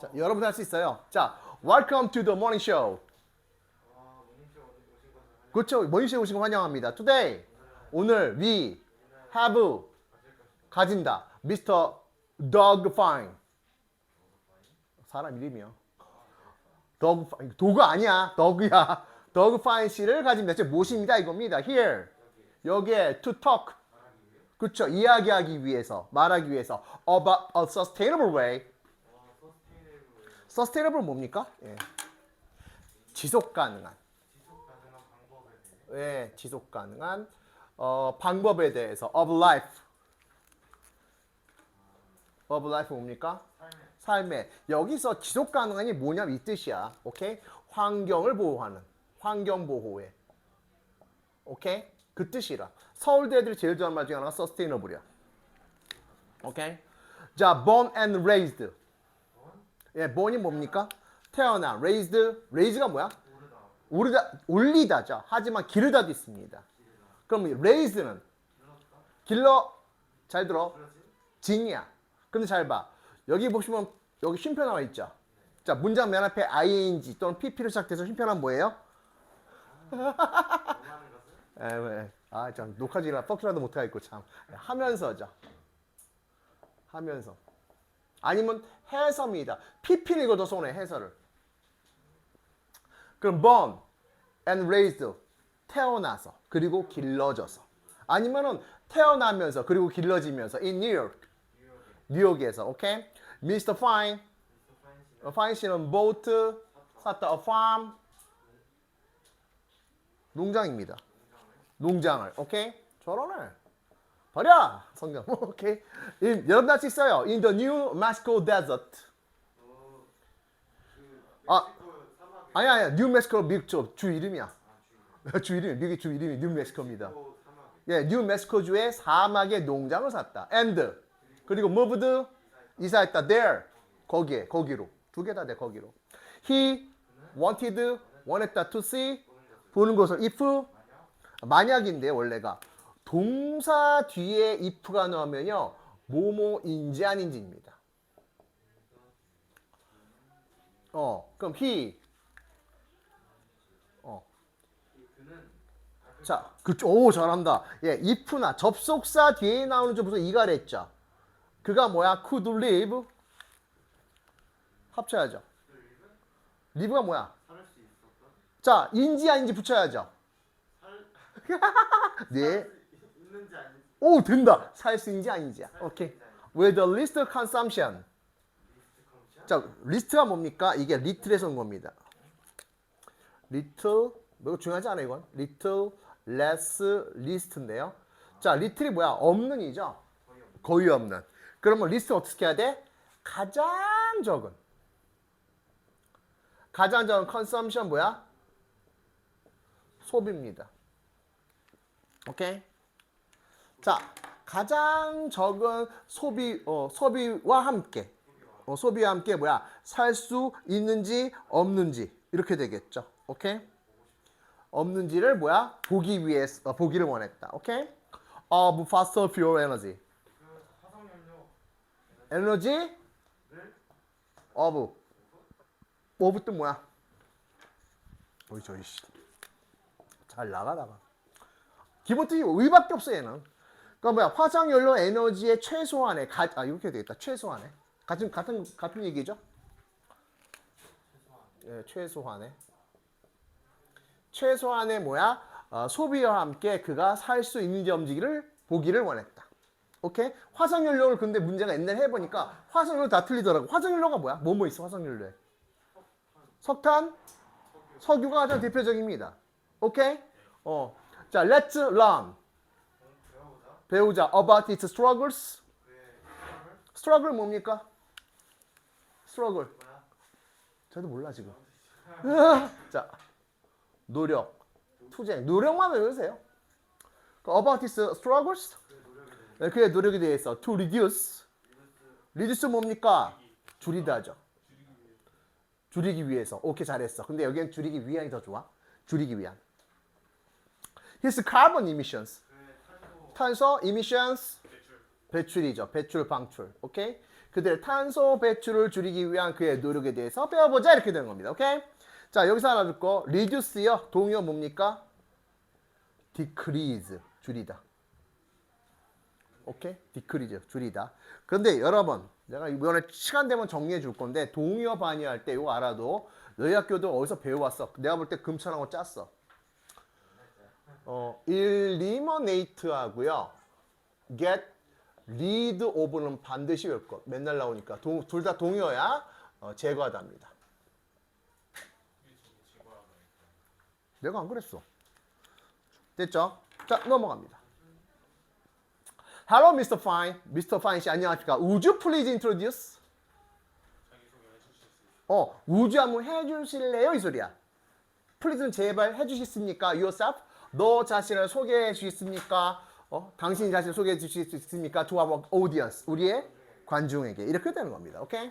자, 여러분 할 수 있어요. 자, welcome to the morning show. 그렇죠. 모닝쇼에 오신 거 환영합니다. Today, 오늘 we have 가진다. Mr. Dog Fine. 사람 이름이요. Dog Fine. 도구 아니야. 더그야. Dog Fine 씨를 가집니다. 즉 모십니다 이겁니다. Here. 여기에 to talk. 그렇죠. 이야기하기 위해서, 말하기 위해서 about a sustainable way. Sustainable 뭡니까? 예. 지속 가능한. 예, 지속 가능한 어, 방법에 대해서 of life. of life 뭡니까? 삶의 여기서 지속 가능한이 뭐냐면 이 뜻이야. 오케이? 환경을 보호하는 환경 보호에. 오케이? 그 뜻이라. 서울대 애들이 제일 좋아하는 말 중에 하나가 sustainable이야. 오케이? 자, born and raised. 예, born이 뭡니까? 태어나. raised. raise가 뭐야? 오르다, 올리다죠. 하지만 기르다도 있습니다. 그럼 raise는 길러 잘 들어. 진이야. 근데 잘 봐. 여기 보시면 여기 쉼표 나와 있죠. 자, 문장 맨 앞에 ing 또는 pp로 시작돼서 쉼표는 뭐예요? 에, 왜, 아, 참 녹화 중이라 뻑이라도 못하겠고 참 하면서죠. 하면서. 아니면 해서입니다. pp를 읽어도 손해 해설을. 그럼 born and raised 태어나서 그리고 길러져서. 아니면은 태어나면서 그리고 길러지면서 in New York. 뉴욕에서 오케이 Mr. Fine 어, Fine 씨는 boat 샀다 a farm. 농장입니다. 농장을 오케이 저러네 버려! 성경. 오케이. in, 여러분 할수 있어요. In the New Mexico Desert. 아 아니 아니야 뉴멕시코 미국 주, 주 이름이야. 주 이름. 미국의 주 이름이 뉴 멕시코입니다. 예 뉴 멕시코 주의 사막의 농장을 샀다. And 그리고 moved 이사했다. There. 거기에 거기로. 두 개 다 돼 거기로. He wanted 원했다 to see. 보는 것을 if. 만약인데 원래가 동사 뒤에 if가 나오면요 뭐뭐인지 아닌지입니다 어 그럼 he 자, 그쪽, 오, 잘한다. 예, if나 접속사 뒤에 나오는 좀 무슨 이가 랬죠. 그가 뭐야? could live. 합쳐야죠. live가 뭐야? 자, 인지 아닌지 붙여야죠. 네. 오, 된다. 살수 있는지 아닌지야. 오케이. With the least consumption. 자, 리스트가 뭡니까? 이게 리틀에서 온 겁니다. little 뭐 중요하지 않아 이건? little less least인데요. 자 little이 뭐야? 없는 이죠? 거의 없는. 그러면 리스트 어떻게 해야 돼? 가장 적은. 가장 적은 consumption 뭐야? 소비입니다. 오케이 자 가장 적은 소비 어, 소비와 함께. 어, 소비와 함께 뭐야? 살 수 있는지 없는지 이렇게 되겠죠. 오케이? 없는지를 뭐야? 보기 위해 어, 보기를 원했다. 오케이? Of fossil fuel 에너지? Of. Of 뜻 뭐야? 어이 저이 씨 잘 나가다가. 기본 뜻이 의밖에 없어 얘는 그러니까 뭐야 화석연료 에너지의 최소한의 가, 아 이렇게 되겠다 최소한의 같은 같은 같은 얘기죠 예, 최소한의 최소한의 뭐야 어, 소비와 함께 그가 살 수 있는지 없는지를 보기를 원했다. 오케이? 화석연료를 근데 문제가 옛날에 해보니까 화석연료 다 틀리더라고. 화석연료가 뭐야? 뭐뭐 있어 화석연료에? 석탄, 석유가 가장 대표적입니다. 오케이? 어, 자, let's learn. 배우자 about its struggles. struggle 뭡니까? struggle. 저도 몰라 지금. 자, 노력, 투쟁, 노력만 외우세요. 그 about his struggles, 네, 그의 노력에 대해서 to reduce, reduce 뭡니까? 줄이다죠. 줄이기 위해서. 오케이 잘했어. 근데 여기는 줄이기 위한이 더 좋아. 줄이기 위한. his carbon emissions, 탄소 emissions, 배출이죠. 배출, 방출. 오케이? 그들의 탄소 배출을 줄이기 위한 그의 노력에 대해서 배워보자 이렇게 되는 겁니다. 오케이? 자 여기서 하나 듣고 reduce요. 동의어 뭡니까? decrease 줄이다. 오케이? decrease 줄이다. 그런데 여러분 내가 이번에 시간 되면 정리해 줄 건데 동의어 반의할 때 이거 알아도 너희 학교도 어디서 배워왔어? 내가 볼 때 금천하고 짰어. 어, eliminate 하고요. get rid of는 반드시 외울 것. 맨날 나오니까 둘 다 동의어야. 어, 제거하다입니다. 내가 안 그랬어. 됐죠? 자, 넘어갑니다. Hello, Mr. Fine. Mr. Fine 씨 안녕하십니까? Would you please introduce? 어, would you 한번 해주실래요? 이 소리야. Please는 제발 해주시겠습니까? Yourself? 너 자신을 소개해 주시겠습니까? 어, 당신 자신을 소개해 주실 수 있습니까? To our audience. 우리의 관중에게. 이렇게 되는 겁니다. 오케이?